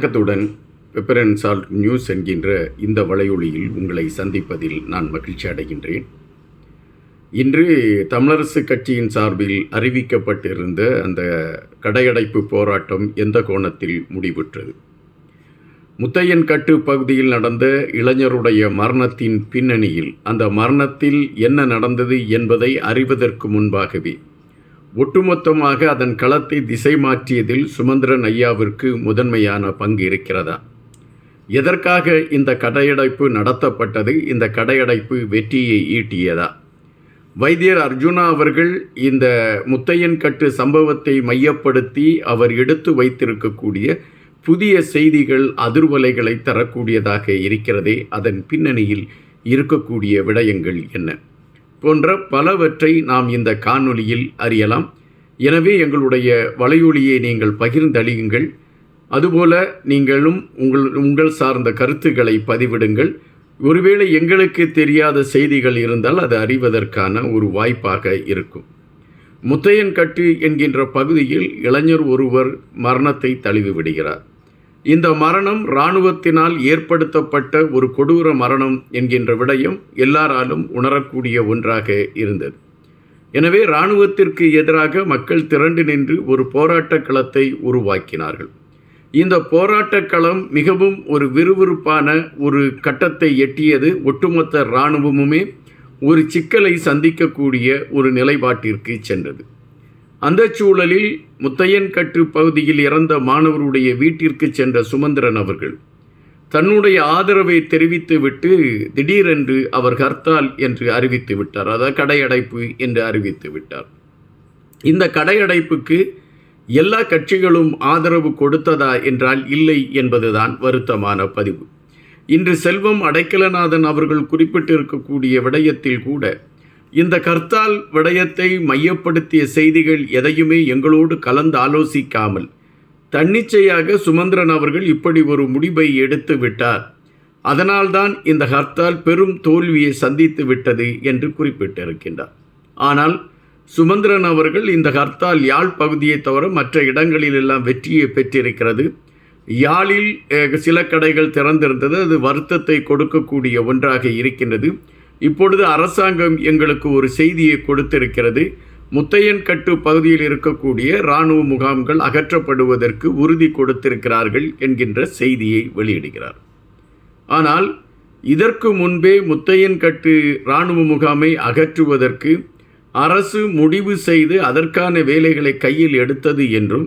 வணக்கத்துடன் pepper and salt news என்கின்ற இந்த வலையொலியில் உங்களை சந்திப்பதில் நான் மகிழ்ச்சி அடைகின்றேன். இன்று தமிழரசு கட்சியின் சார்பில் அறிவிக்கப்பட்டிருந்த அந்த கடையடைப்பு போராட்டம் எந்த கோணத்தில் முடிவுற்றது? முத்தையன் கட்டு பகுதியில் நடந்த இளைஞருடைய மரணத்தின் பின்னணியில் அந்த மரணத்தில் என்ன நடந்தது என்பதை அறிவதற்கு முன்பாகவே ஒட்டுமொத்தமாக அதன் களத்தை திசை மாற்றியதில் சுமந்திரன் ஐயாவிற்கு முதன்மையான பங்கு இருக்கிறதா? எதற்காக இந்த கடையடைப்பு நடத்தப்பட்டது? இந்த கடையடைப்பு வெற்றியை ஈட்டியதா? வைத்தியர் அர்ஜுனா அவர்கள் இந்த முத்தையன் கட்டு சம்பவத்தை மையப்படுத்தி அவர் எடுத்து வைத்திருக்கக்கூடிய புதிய செய்திகள் அதிர்வலைகளை தரக்கூடியதாக இருக்கிறதே அதன் பின்னணியில் இருக்கக்கூடிய விடயங்கள் என்ன? போன்ற பலவற்றை நாம் இந்த காணொலியில் அறியலாம். எனவே எங்களுடைய வலையொலியை நீங்கள் பகிர்ந்தளியுங்கள். அதுபோல நீங்களும் உங்கள் உங்கள் சார்ந்த கருத்துக்களை பதிவிடுங்கள். ஒருவேளை எங்களுக்கு தெரியாத செய்திகள் இருந்தால் அது அறிவதற்கான ஒரு வாய்ப்பாக இருக்கும். முத்தையன் கட்டு என்கின்ற பகுதியில் இளைஞர் ஒருவர் மரணத்தை தழுவி விடுகிறார். இந்த மரணம் இராணுவத்தினால் ஏற்படுத்தப்பட்ட ஒரு கொடூர மரணம் என்கின்ற விடயம் எல்லாராலும் உணரக்கூடிய ஒன்றாக இருந்தது. எனவே இராணுவத்திற்கு எதிராக மக்கள் திரண்டு நின்று ஒரு போராட்டக் களத்தை உருவாக்கினார்கள். இந்த போராட்டக் களம் மிகவும் ஒரு விறுவிறுப்பான ஒரு கட்டத்தை எட்டியது. ஒட்டுமொத்த இராணுவமுமே ஒரு சிக்கலை சந்திக்கக்கூடிய ஒரு நிலைப்பாட்டிற்கு சென்றது. அந்த சூழலில் முத்தையன்கட்டு பகுதியில் இறந்த மாணவருடைய வீட்டிற்கு சென்ற சுமந்திரன் அவர்கள் தன்னுடைய ஆதரவை தெரிவித்துவிட்டு திடீரென்று அவர் ஹர்த்தால் என்று அறிவித்து விட்டார். அதாவது கடையடைப்பு என்று அறிவித்து விட்டார். இந்த கடையடைப்புக்கு எல்லா கட்சிகளும் ஆதரவு கொடுத்ததா என்றால் இல்லை என்பதுதான் வருத்தமான பதிவு. இன்று செல்வம் அடைக்கலநாதன் அவர்கள் குறிப்பிட்டிருக்கக்கூடிய விடயத்தில் கூட இந்த கர்த்தால் விடயத்தை மையப்படுத்திய செய்திகள் எதையுமே எங்களோடு கலந்து ஆலோசிக்காமல் தன்னிச்சையாக சுமந்திரன் அவர்கள் இப்படி ஒரு முடிவை எடுத்து விட்டார். அதனால்தான் இந்த ஹர்த்தால் பெரும் தோல்வியை சந்தித்து விட்டது என்று குறிப்பிட்டிருக்கின்றார். ஆனால் சுமந்திரன் அவர்கள் இந்த ஹர்த்தால் யாழ் பகுதியை தவிர மற்ற இடங்களில் எல்லாம் வெற்றியை பெற்றிருக்கிறது. யாழில் சில கடைகள் திறந்திருந்தது. அது வருத்தத்தை கொடுக்கக்கூடிய ஒன்றாக இருக்கின்றது. இப்பொழுது அரசாங்கம் எங்களுக்கு ஒரு செய்தியை கொடுத்திருக்கிறது. முத்தையன்கட்டு பகுதியில் இருக்கக்கூடிய இராணுவ முகாம்கள் அகற்றப்படுவதற்கு உறுதி கொடுத்திருக்கிறார்கள் என்கின்ற செய்தியை வெளியிடுகிறார். ஆனால் இதற்கு முன்பே முத்தையன்கட்டு இராணுவ முகாமை அகற்றுவதற்கு அரசு முடிவு செய்து அதற்கான வேலைகளை கையில் எடுத்தது என்றும்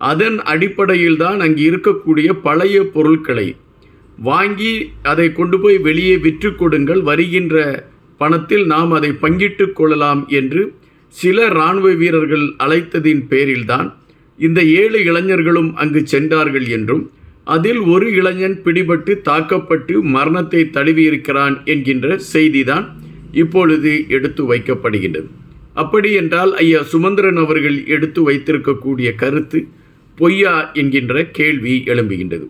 அதன் அடிப்படையில்தான் அங்கு இருக்கக்கூடிய பழைய பொருட்களை வாங்கி அதை கொண்டு போய் வெளியே விற்று கொடுங்கள். வருகின்ற பணத்தில் நாம் அதை பங்கிட்டு கொள்ளலாம் என்று சில இராணுவ வீரர்கள் அழைத்ததின் பேரில்தான் இந்த ஏழு இளைஞர்களும் அங்கு சென்றார்கள் என்றும் அதில் ஒரு இளைஞன் பிடிபட்டு தாக்கப்பட்டு மரணத்தை தழுவியிருக்கிறான் என்கின்ற செய்திதான் இப்பொழுது எடுத்து வைக்கப்படுகின்றது. அப்படி என்றால் ஐயா சுமந்திரன் அவர்கள் எடுத்து வைத்திருக்கக்கூடிய கருத்து பொய்யா என்கின்ற கேள்வி எழும்புகின்றது.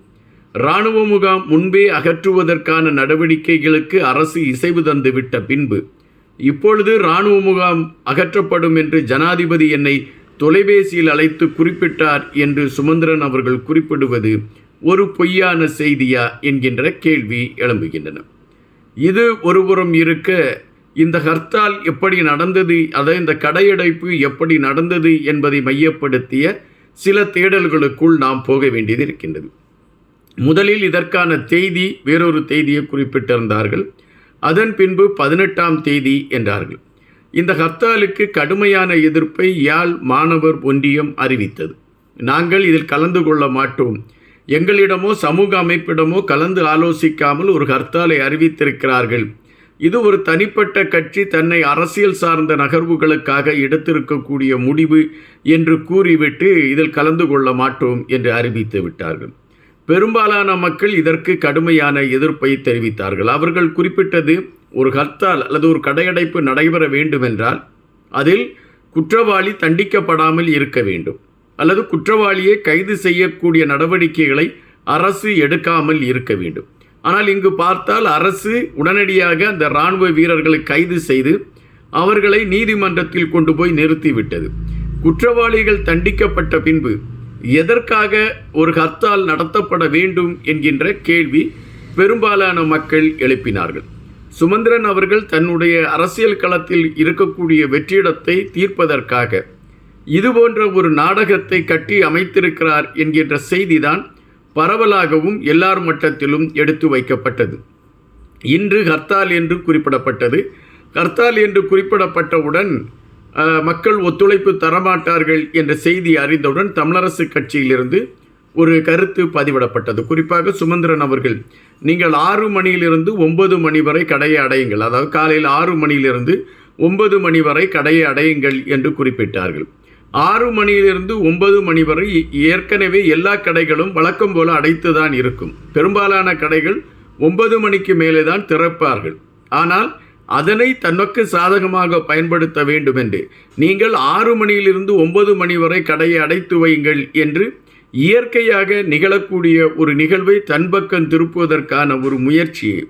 இராணுவ முகாம் முன்பே அகற்றுவதற்கான நடவடிக்கைகளுக்கு அரசு இசைவு தந்துவிட்ட பின்பு இப்பொழுது இராணுவ முகாம் அகற்றப்படும் என்று ஜனாதிபதி என்னை தொலைபேசியில் அழைத்து குறிப்பிட்டார் என்று சுமந்திரன் அவர்கள் குறிப்பிடுவது ஒரு பொய்யான செய்தியா என்கின்ற கேள்வி எழும்புகின்றன. இது ஒருபுறம் இருக்க இந்த ஹர்த்தால் எப்படி நடந்தது அதை இந்த கடையடைப்பு எப்படி நடந்தது என்பதை மையப்படுத்திய சில தேடல்களுக்குள் நாம் போக வேண்டியது இருக்கின்றது. முதலில் இதற்கான தேதி வேறொரு தேதியை குறிப்பிட்டிருந்தார்கள். அதன் பின்பு பதினெட்டாம் தேதி என்றார்கள். இந்த ஹர்த்தாலுக்கு கடுமையான எதிர்ப்பை யாழ் மாணவர் ஒன்றியம் அறிவித்தது. நாங்கள் இதில் கலந்து கொள்ள மாட்டோம். எங்களிடமோ சமூக அமைப்பிடமோ கலந்து ஆலோசிக்காமல் ஒரு ஹர்த்தாலை அறிவித்திருக்கிறார்கள். இது ஒரு தனிப்பட்ட கட்சி தன்னை அரசியல் சார்ந்த நகர்வுகளுக்காக எடுத்திருக்கக்கூடிய முடிவு என்று கூறிவிட்டு இதில் கலந்து கொள்ள மாட்டோம் என்று அறிவித்து விட்டார்கள். பெரும்பாலான மக்கள் இதற்கு கடுமையான எதிர்ப்பை தெரிவித்தார்கள். அவர்கள் குறிப்பிட்டது ஒரு ஹர்த்தால் அல்லது ஒரு கடையடைப்பு நடைபெற வேண்டுமென்றால் அதில் குற்றவாளி தண்டிக்கப்படாமல் இருக்க வேண்டும். அல்லது குற்றவாளியை கைது செய்யக்கூடிய நடவடிக்கைகளை அரசு எடுக்காமல் இருக்க வேண்டும். ஆனால் இங்கு பார்த்தால் அரசு உடனடியாக அந்த இராணுவ வீரர்களை கைது செய்து அவர்களை நீதிமன்றத்தில் கொண்டு போய் நிறுத்திவிட்டது. குற்றவாளிகள் தண்டிக்கப்பட்ட பின்பு எதற்காக ஒரு ஹர்த்தால் நடத்தப்பட வேண்டும் என்கின்ற கேள்வி பெரும்பாலான மக்கள் எழுப்பினார்கள். சுமந்திரன் அவர்கள் தன்னுடைய அரசியல் களத்தில் இருக்கக்கூடிய வெற்றிடத்தை தீர்ப்பதற்காக இதுபோன்ற ஒரு நாடகத்தை கட்டி அமைத்திருக்கிறார் என்கின்ற செய்திதான் பரவலாகவும் எல்லார் மட்டத்திலும் எடுத்து வைக்கப்பட்டது. இன்று ஹர்த்தால் என்று குறிப்பிடப்பட்டது. ஹர்த்தால் என்று குறிப்பிடப்பட்டவுடன் மக்கள் ஒத்துழைப்பு தரமாட்டார்கள் என்ற செய்தி அறிந்தவுடன் தமிழரசு கட்சியிலிருந்து ஒரு கருத்து பதிவிடப்பட்டது. குறிப்பாக சுமந்திரன் அவர்கள் நீங்கள் ஆறு மணியிலிருந்து ஒன்பது மணி வரை கடையை அடையுங்கள். அதாவது காலையில் ஆறு மணியிலிருந்து ஒன்பது மணி வரை கடையை அடையுங்கள் என்று குறிப்பிட்டார்கள். ஆறு மணியிலிருந்து ஒன்பது மணி வரை ஏற்கனவே எல்லா கடைகளும் வழக்கம் போல அடைத்து தான் இருக்கும். பெரும்பாலான கடைகள் ஒன்பது மணிக்கு மேலே தான் திறப்பார்கள். ஆனால் அதனை தனக்கு சாதகமாக பயன்படுத்த வேண்டும் என்று நீங்கள் ஆறு மணியிலிருந்து ஒன்பது மணி வரை கடையை அடைத்து வையுங்கள் என்று இயற்கையாக நிகழக்கூடிய ஒரு நிகழ்வை தன்பக்கம் திருப்புவதற்கான ஒரு முயற்சியை.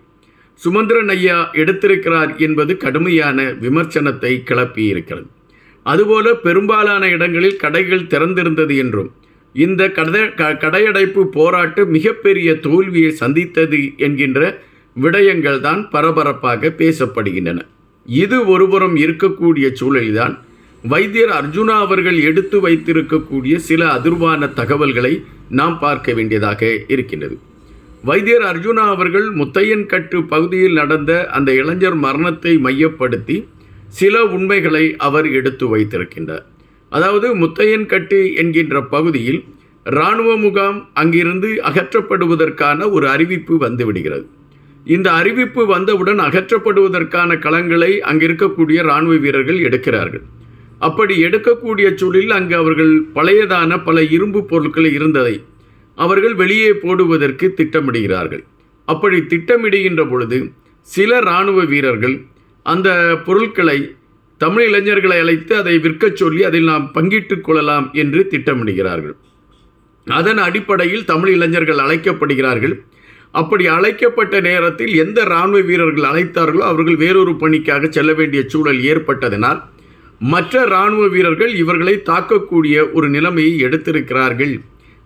சுமந்திரன் ஐயா எடுத்திருக்கிறார் என்பது கடுமையான விமர்சனத்தை கிளப்பியிருக்கிறது. அதுபோல பெரும்பாலான இடங்களில் கடைகள் திறந்திருந்தது என்றும் இந்த கடை க- கடையடைப்பு போராட்டம் மிகப்பெரிய தோல்வியை சந்தித்தது என்கின்ற விடயங்கள் தான் பரபரப்பாக பேசப்படுகின்றன. இது ஒருபுறம் இருக்கக்கூடிய சூழலில்தான் வைத்தியர் அர்ஜுனா அவர்கள் எடுத்து வைத்திருக்கக்கூடிய சில அதிர்வான தகவல்களை நாம் பார்க்க வேண்டியதாக இருக்கின்றது. வைத்தியர் அர்ஜுனா அவர்கள் முத்தையன்கட்டு பகுதியில் நடந்த அந்த இளைஞர் மரணத்தை மையப்படுத்தி சில உண்மைகளை அவர் எடுத்து வைத்திருக்கின்றார். அதாவது முத்தையன்கட்டு என்கின்ற பகுதியில் இராணுவ முகாம் அங்கிருந்து அகற்றப்படுவதற்கான ஒரு அறிவிப்பு வந்துவிடுகிறது இந்த அறிவிப்பு வந்தவுடன் அகற்றப்படுவதற்கான களங்களை அங்கிருக்கக்கூடிய இராணுவ வீரர்கள் எடுக்கிறார்கள். அப்படி எடுக்கக்கூடிய சூழலில் அங்கு அவர்கள் பழையதான பல இரும்பு பொருட்கள் இருந்ததை அவர்கள் வெளியே போடுவதற்கு திட்டமிடுகிறார்கள். அப்படி திட்டமிடுகின்ற பொழுது சில இராணுவ வீரர்கள் அந்த பொருட்களை தமிழ் இளைஞர்களை அழைத்து அதை விற்கச் சொல்லி அதில் நாம் பங்கிட்டுக் கொள்ளலாம் என்று திட்டமிடுகிறார்கள். அதன் அடிப்படையில் தமிழ் இளைஞர்கள் அழைக்கப்படுகிறார்கள். அப்படி அழைக்கப்பட்ட நேரத்தில் எந்த இராணுவ வீரர்கள் அழைத்தார்களோ அவர்கள் வேறொரு பணிக்காக செல்ல வேண்டிய சூழல் ஏற்பட்டதனால் மற்ற இராணுவ வீரர்கள் இவர்களை தாக்கக்கூடிய ஒரு நிலைமையை எடுத்திருக்கிறார்கள்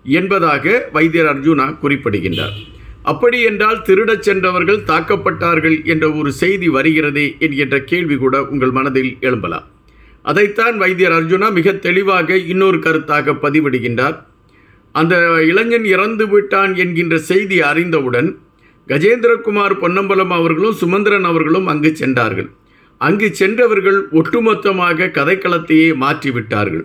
என்பதாக வைத்தியர் அர்ஜுனா குறிப்பிடுகின்றார். அப்படி என்றால் திருடச் சென்றவர்கள் தாக்கப்பட்டார்கள் என்ற ஒரு செய்தி வருகிறதே என்கின்ற கேள்வி கூட உங்கள் மனதில் எழும்பலாம். அதைத்தான் வைத்தியர் அர்ஜுனா மிக தெளிவாக இன்னொரு கருத்தாக பதிவிடுகின்றார். அந்த இளைஞன் இறந்து விட்டான் என்கின்ற செய்தி அறிந்தவுடன் கஜேந்திரகுமார் பொன்னம்பலம் அவர்களும் சுமந்திரன் அவர்களும் அங்கு சென்றார்கள். அங்கு சென்றவர்கள் ஒட்டுமொத்தமாக கதைக்களத்தையே மாற்றிவிட்டார்கள்.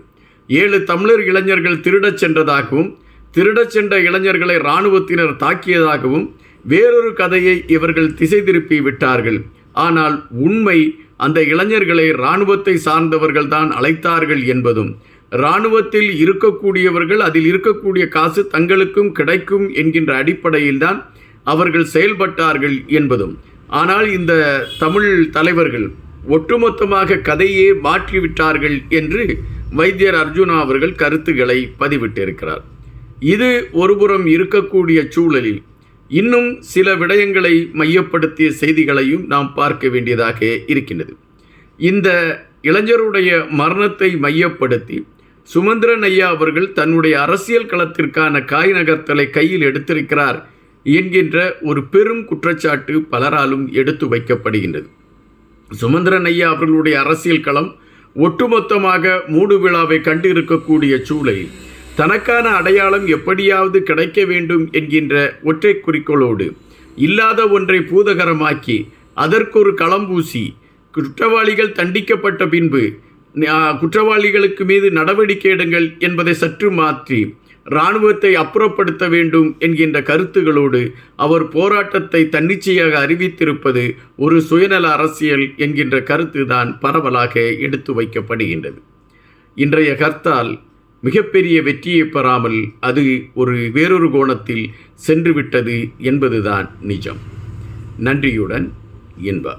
ஏழு தமிழர் இளைஞர்கள் திருடச் சென்றதாகவும் திருடச் சென்ற இளைஞர்களை இராணுவத்தினர் தாக்கியதாகவும் வேறொரு கதையை இவர்கள் திசை திருப்பி விட்டார்கள். ஆனால் உண்மை அந்த இளைஞர்களை இராணுவத்தை சார்ந்தவர்கள் தான் அழைத்தார்கள் என்பதும் இராணுவத்தில் இருக்கக்கூடியவர்கள் அதில் இருக்கக்கூடிய காசு தங்களுக்கும் கிடைக்கும் என்கின்ற அடிப்படையில்தான் அவர்கள் செயல்பட்டார்கள் என்பதும். ஆனால் இந்த தமிழ் தலைவர்கள் ஒட்டுமொத்தமாக கதையே மாற்றிவிட்டார்கள் என்று வைத்தியர் அர்ஜுனா அவர்கள் கருத்துக்களை பதிவிட்டிருக்கிறார். இது ஒருபுறம் இருக்கக்கூடிய சூழலில் இன்னும் சில விடயங்களை மையப்படுத்திய செய்திகளையும் நாம் பார்க்க வேண்டியதாக இருக்கின்றது. இந்த இளைஞருடைய மரணத்தை மையப்படுத்தி சுமந்திரன் ஐயா அவர்கள் தன்னுடைய அரசியல் களத்திற்கான காய் நகர்த்தலை கையில் எடுத்திருக்கிறார் என்கின்ற ஒரு பெரும் குற்றச்சாட்டு பலராலும் எடுத்து வைக்கப்படுகின்றது. சுமந்திரன் ஐயா அவர்களுடைய அரசியல் களம் ஒட்டுமொத்தமாக மூடு விழாவை கண்டு இருக்கக்கூடிய சூழலில் தனக்கான அடையாளம் எப்படியாவது கிடைக்க வேண்டும் என்கின்ற ஒற்றை குறிக்கோளோடு இல்லாத ஒன்றை பூதகரமாக்கி அதற்கொரு களம் பூசி குற்றவாளிகள் தண்டிக்கப்பட்ட பின்பு குற்றவாளிகளுக்கு மீது நடவடிக்கை எடுங்கள் என்பதை சற்று மாற்றி இராணுவத்தை அப்புறப்படுத்த வேண்டும் என்கின்ற கருத்துகளோடு அவர் போராட்டத்தை தன்னிச்சையாக அறிவித்திருப்பது ஒரு சுயநல அரசியல் என்கின்ற கருத்துதான் பரவலாக எடுத்து வைக்கப்படுகின்றது. இன்றைய கர்த்தால் மிகப்பெரிய வெற்றியை பெறாமல் அது ஒரு வேறொரு கோணத்தில் சென்றுவிட்டது என்பதுதான் நிஜம். நன்றியுடன் இன்பா